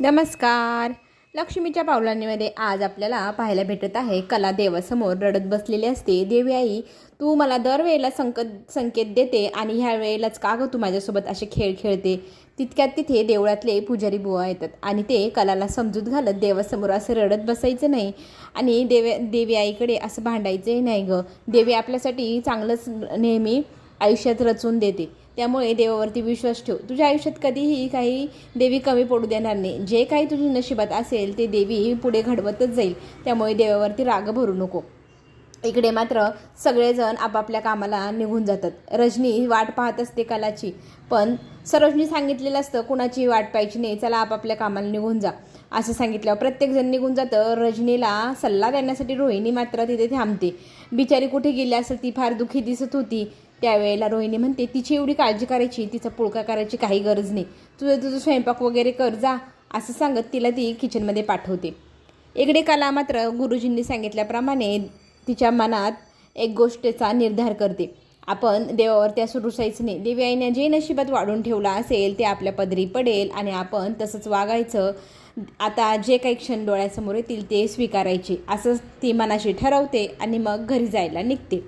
नमस्कार. लक्ष्मीच्या पावलांमध्ये आज आपल्याला पाहायला भेटत आहे कला देवासमोर रडत बसलेली असते. देवी आई तू मला दरवेळेला संकट संकेत देते आणि ह्या वेळेलाच का गं तू माझ्यासोबत असे खेळ खेळते? तितक्यात तिथे देवळातले पुजारी बुवा येतात आणि ते कलाला समजूत घालत देवासमोर असं रडत बसायचं नाही आणि देवे देवी आईकडे असं भांडायचंही नाही गं. देवी आपल्यासाठी चांगलंच नेहमी आयुष्यात रचून देते. त्यामुळे देवावरती विश्वास ठेव. तुझ्या आयुष्यात कधीही काही देवी कमी पडू देणार नाही. जे काही तुझ्या नशिबात असेल ते देवी पुढे घडवतच जाईल. त्यामुळे देवावरती राग भरू नको. इकडे मात्र सगळेजण आपापल्या कामाला निघून जातात. रजनी वाट पाहत असते कलाची. पण सरोजनी सांगितलेलं असतं कुणाची वाट पाहायची नाही. चला आपापल्या कामाला निघून जा. असं सांगितल्यावर प्रत्येकजण निघून जातं. रजनीला सल्ला देण्यासाठी रोहिणी मात्र तिथे थांबते. बिचारी कुठे गेली असेल ती फार दुःखी दिसत होती. त्यावेळेला रोहिणी म्हणते तिची एवढी काळजी करायची तिचा पुळका करायची काही गरज नाही. तुझं तुझं स्वयंपाक वगैरे कर जा असं सांगत तिला ती किचनमध्ये पाठवते. इकडे कला मात्र गुरुजींनी सांगितल्याप्रमाणे तिच्या मनात एक गोष्टीचा निर्धार करते. आपण देवावर त्या सुरुसायचं नाही देवी आईने जे नशिबात वाढून ठेवलं असेल ते आपल्या पदरी पडेल आणि आपण तसंच वागायचं. आता जे काही क्षण डोळ्यासमोर येतील ते स्वीकारायचे असंच ती मनाशी ठरवते आणि मग घरी जायला निघते.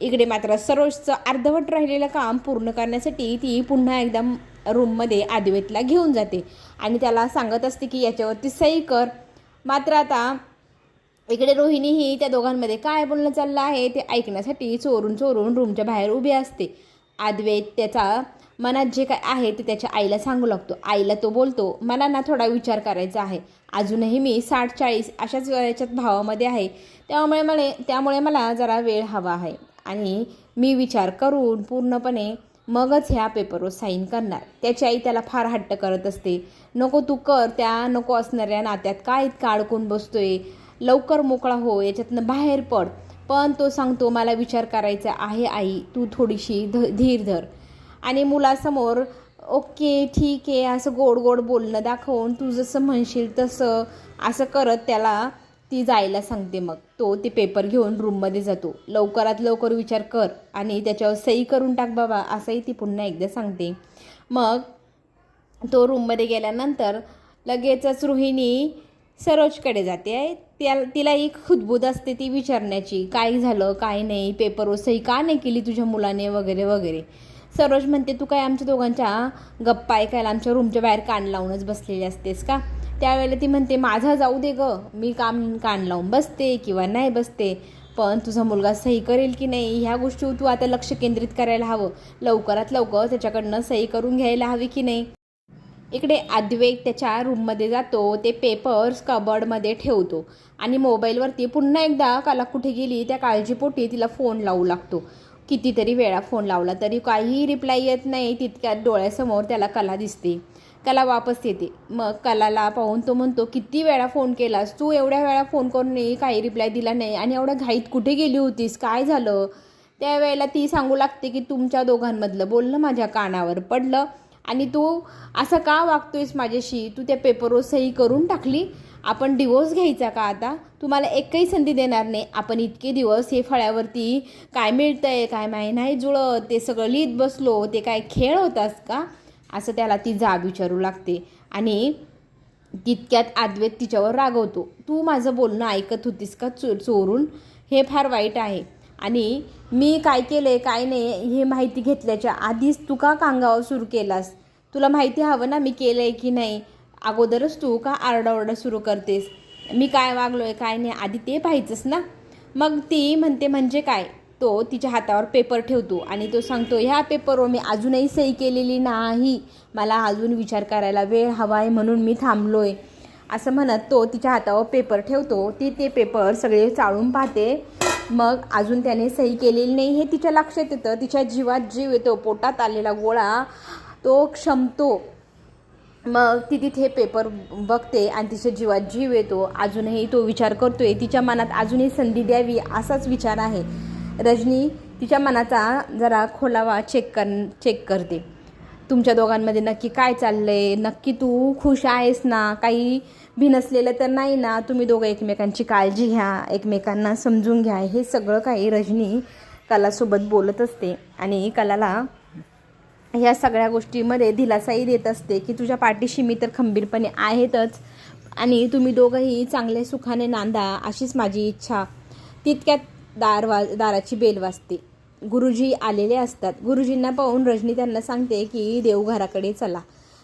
इकडे मात्र सरोजचं अर्धवट राहिलेलं काम पूर्ण करण्यासाठी ती पुन्हा एकदा रूममध्ये आदिवेतला घेऊन जाते. आणि त्याला सांगत असते की याच्यावरती सही कर. मात्र आता इकडे रोहिणीही त्या दोघांमध्ये काय बोलणं चाललं आहे ते ऐकण्यासाठी चोरून चोरून रूमच्या बाहेर उभी असते. आद्वैत त्याचा मनात जे काय आहे ते त्याच्या आईला सांगू लागतो. आईला तो बोलतो मला ना थोडा विचार करायचा आहे. अजूनही मी साठ चाळीस अशाच याच्यात भावामध्ये आहे. त्यामुळे मला त्यामुळे मला जरा वेळ हवा आहे. आणि मी विचार करून पूर्णपणे मगच ह्या पेपरवर साईन करणार. त्याची आई त्याला फार हट्ट करत असते. नको तू कर त्या नको असणाऱ्या नात्यात काय इतका अडकून बसतोय? लवकर मोकळा हो याच्यातनं बाहेर पड. पण तो सांगतो मला विचार करायचा आहे आई तू थोडीशी ध धीर धर. आणि मुलासमोर ओके ठीक आहे असं गोड गोड बोलणं दाखवून तू जसं म्हणशील तसं. असं करत त्याला ती जायला सांगते मग. तो ते पेपर घेऊन रूममध्ये जातो. लवकरात लवकर विचार कर आणि त्याच्यावर सही करून टाक बाबा असंही ती पुन्हा एकदा सांगते. मग तो रूममध्ये गेल्यानंतर लगेचच रोहिणी सरोजकडे जाते. आहे त्या तिला एक खुदबूद असते ती विचारण्याची. काय झालं? काय नाही? पेपरवर सही का नाही केली तुझ्या मुलाने? वगैरे वगैरे. सरोज म्हणते तू काय आमच्या दोघांच्या गप्पा ऐकायला आमच्या रूमच्या बाहेर कान लावूनच बसलेली असतेस का? त्यावेळेला ती म्हणते माझा जाऊ दे ग मी काम कान लावून बसते किंवा नाही बसते पण तुझा मुलगा सही करेल की नाही ह्या गोष्टीवर तू आता लक्ष केंद्रित करायला हवं. लवकरात लवकर त्याच्याकडनं सही करून घ्यायला हवी की नाही. इकडे अद्वेक त्याच्या रूममध्ये जातो ते पेपर्स कबर्डमध्ये ठेवतो आणि मोबाईलवरती पुन्हा एकदा कला कुठे गेली त्या काळजीपोटी तिला फोन लावू लागतो. कितीतरी वेळा फोन लावला तरी काहीही रिप्लाय येत नाही तितक्यात डोळ्यासमोर त्याला कला दिसते. कला वापस येते. मग कलाला पाहून तो म्हणतो किती वेळा फोन केलास? तू एवढ्या वेळा फोन करून काही रिप्लाय दिला नाही आणि एवढ्या घाईत कुठे गेली होतीस? काय झालं? त्यावेळेला ती सांगू लागते की तुमच्या दोघांमधलं बोलणं माझ्या कानावर पडलं आणि तू असं का वागतोयस माझ्याशी? तू त्या पेपरवर सही करून टाकली? आपण डिवोर्स घ्यायचा का आता? तुम्हाला एकही संधी देणार नाही. आपण इतके दिवस हे फळ्यावरती काय मिळतंय काय माही नाही जुळत ते सगळं लिहित बसलो ते काय खेळ होतास का? असं त्याला ती जाब विचारू लागते. आणि तितक्यात आद्वेत तिच्यावर रागवतो. तू माझं बोलणं ऐकत होतीस का चो चोरून? हे फार वाईट आहे. आणि मी काय केलं आहे काय नाही हे माहिती घेतल्याच्या आधीच तू का कांगावर सुरू केलास? तुला माहिती हवं ना मी केलं आहे की नाही? अगोदरच तू का आरडाओरडा सुरू करतेस? मी काय वागलो आहे काय नाही आधी ते पाहायचंस ना? मग ती म्हणते म्हणजे काय? तो तिच्या हातावर पेपर ठेवतो आणि तो सांगतो ह्या पेपरवर मी अजूनही सही केलेली नाही. मला अजून विचार करायला वेळ हवा आहे म्हणून मी थांबलो आहे असं म्हणत तो तिच्या हातावर पेपर ठेवतो. ती ते पेपर सगळे चाळून पाहते. मग अजून त्याने सही केलेली नाही. हे तिच्या लक्षात येतं. तिच्या जीवात जीव येतो. पोटात आलेला गोळा तो क्षमतो. मग ती तिथे पेपर बघते आणि तिच्या जीवात जीव येतो. अजूनही तो विचार करतोय. तिच्या मनात अजूनही संधी द्यावी असाच विचार आहे. रजनी तिच्या मनाचा जरा खोलावा चेक कर चेक करते. तुमच्या दोघांमध्ये नक्की काय चाललं आहे नक्की तू खुश आहेस ना? काही भिनसलेलं तर नाही ना? तुम्ही दोघं एकमेकांची काळजी घ्या एकमेकांना समजून घ्या. हे सगळं काही रजनी कलासोबत बोलत असते आणि कलाला ह्या सगळ्या गोष्टीमध्ये दिलासाही देत असते की तुझ्या पाठीशी मी तर खंबीरपणे आहेतच आणि तुम्ही दोघंही चांगले सुखाने नांदा अशीच माझी इच्छा. तितक्यात दार वा दाराची बेल वाजते. गुरुजी आलेले असतात. गुरुजींना पाहून रजनी त्यांना सांगते की देवघराकडे चला.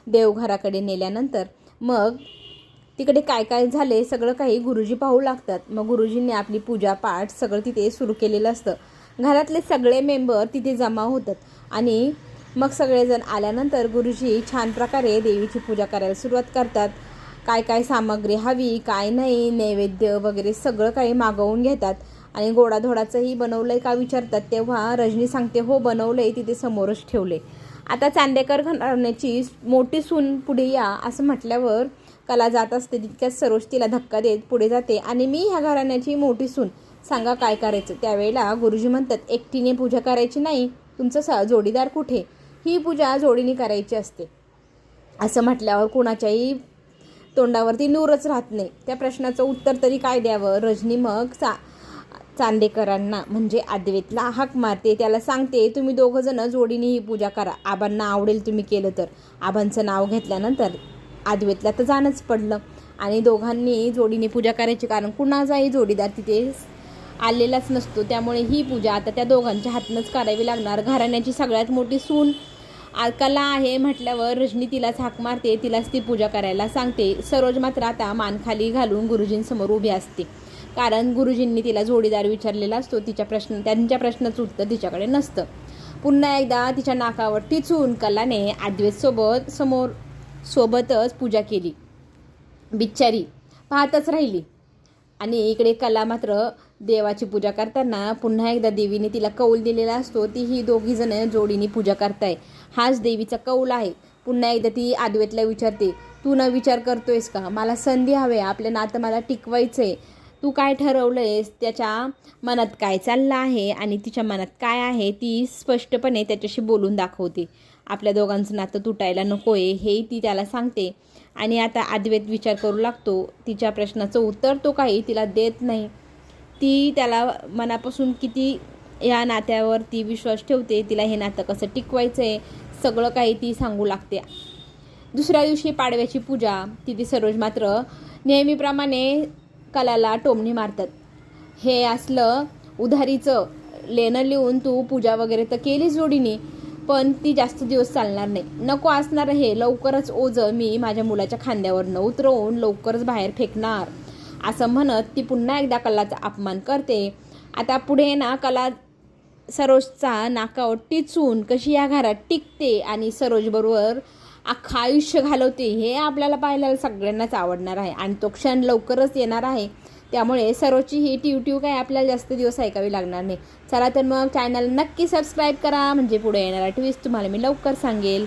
देवघराकडे नेल्यानंतर मग तिकडे काय काय झाले सगळं काही गुरुजी पाहू लागतात. मग गुरुजींनी आपली पूजापाठ सगळं तिथे सुरू केलेलं असतं. घरातले सगळे मेंबर तिथे जमा होतात. आणि मग सगळेजण आल्यानंतर गुरुजी छान प्रकारे देवीची पूजा करायला सुरुवात करतात. काय काय सामग्री हवी काय नाही नैवेद्य वगैरे सगळं काही मागवून घेतात. आणि गोडाधोडाचंही बनवलं आहे का विचारतात तेव्हा रजनी सांगते हो बनवलं आहे तिथे समोरच ठेवले आता चांदेकर घराण्याची मोठी सून पुढे या असं म्हटल्यावर कला जात असते तितक्यात सरोज तिला धक्का देत पुढे जाते. आणि मी ह्या घराण्याची मोठी सून सांगा काय करायचं? त्यावेळेला गुरुजी म्हणतात एकटीने पूजा करायची नाही तुमचं स जोडीदार कुठे? ही पूजा जोडीने करायची असते. असं म्हटल्यावर कोणाच्याही तोंडावरती नूरच राहत नाही. त्या प्रश्नाचं उत्तर तरी काय द्यावं? रजनी मग सा चांदेकरांना म्हणजे आदवेतला हाक मारते त्याला सांगते तुम्ही दोघंजणं जोडीने ही पूजा करा. आबांना आवडेल तुम्ही केलं तर. आबांचं नाव घेतल्यानंतर आदवेतला तर जाणंच पडलं. आणि दोघांनी जोडीने पूजा करायची कारण कुणाचाही जोडीदार तिथे आलेलाच नसतो. त्यामुळे ही पूजा आता त्या दोघांच्या हातनंच करावी लागणार. घराण्याची सगळ्यात मोठी सून कला आहे म्हटल्यावर रजनी तिलाच हाक मारते तिलाच ती पूजा करायला सांगते. सरोज मात्र आता मानखाली घालून गुरुजींसमोर उभी असते. कारण गुरुजींनी तिला जोडीदार विचारलेला असतो. तिच्या प्रश्न त्यांच्या प्रश्नाचं उत्तर तिच्याकडे नसतं. पुन्हा एकदा तिच्या नाकावर टिचून कलाने आद्वेतसोबत समोर सोबतच पूजा केली. बिच्चारी पाहतच राहिली. आणि इकडे कला मात्र देवाची पूजा करताना पुन्हा एकदा देवीने तिला कौल दिलेला असतो. ती ही दोघी जण जोडीने पूजा करताय. हाच देवीचा कौल आहे. पुन्हा एकदा ती आद्वेतला विचारते तू न विचार करतोयस का? मला संधी हवे. आपलं नातं मला टिकवायचं आहे तू काय ठरवलं आहेस त्याच्या मनात काय चाललं आहे? आणि तिच्या मनात काय आहे? ती स्पष्टपणे त्याच्याशी बोलून दाखवते. आपल्या दोघांचं नातं तुटायला नको आहे हे ती त्याला सांगते. आणि आता अद्वैत विचार करू लागतो. तिच्या प्रश्नाचं उत्तर तो काही तिला देत नाही. ती त्याला मनापासून किती या नात्यावर ती विश्वास ठेवते. तिला हे नातं कसं टिकवायचं आहे सगळं काही ती सांगू लागते. दुसऱ्या दिवशी पाडव्याची पूजा. तिथे सरोज मात्र नेहमीप्रमाणे कलाला टोमणी मारतात. हे असलं उधारीचं लेणं लिहून तू पूजा वगैरे तर केलीच जोडीने पण ती जास्त दिवस चालणार नाही. नको असणार हे लवकरच ओझं मी माझ्या मुलाच्या खांद्यावर न उतरवून लवकरच बाहेर फेकणार. असं म्हणत ती पुन्हा एकदा कलाचा अपमान करते. आता पुढे ना कला सरोजचा नाकावर टिचून कशी या घरात टिकते आणि सरोजबरोबर अख्खं आयुष्य घालवते हे आपल्याला पाहायला सगळ्यांनाच आवडणार आहे. आणि तो क्षण लवकरच येणार आहे. त्यामुळे सर्वची ही टिव टिव काय आपल्याला जास्त दिवस ऐकावी लागणार नाही. चला तर मग चॅनल नक्की सबस्क्राईब करा. म्हणजे पुढे येणारा ट्विस्ट तुम्हाला मी लवकर सांगेल.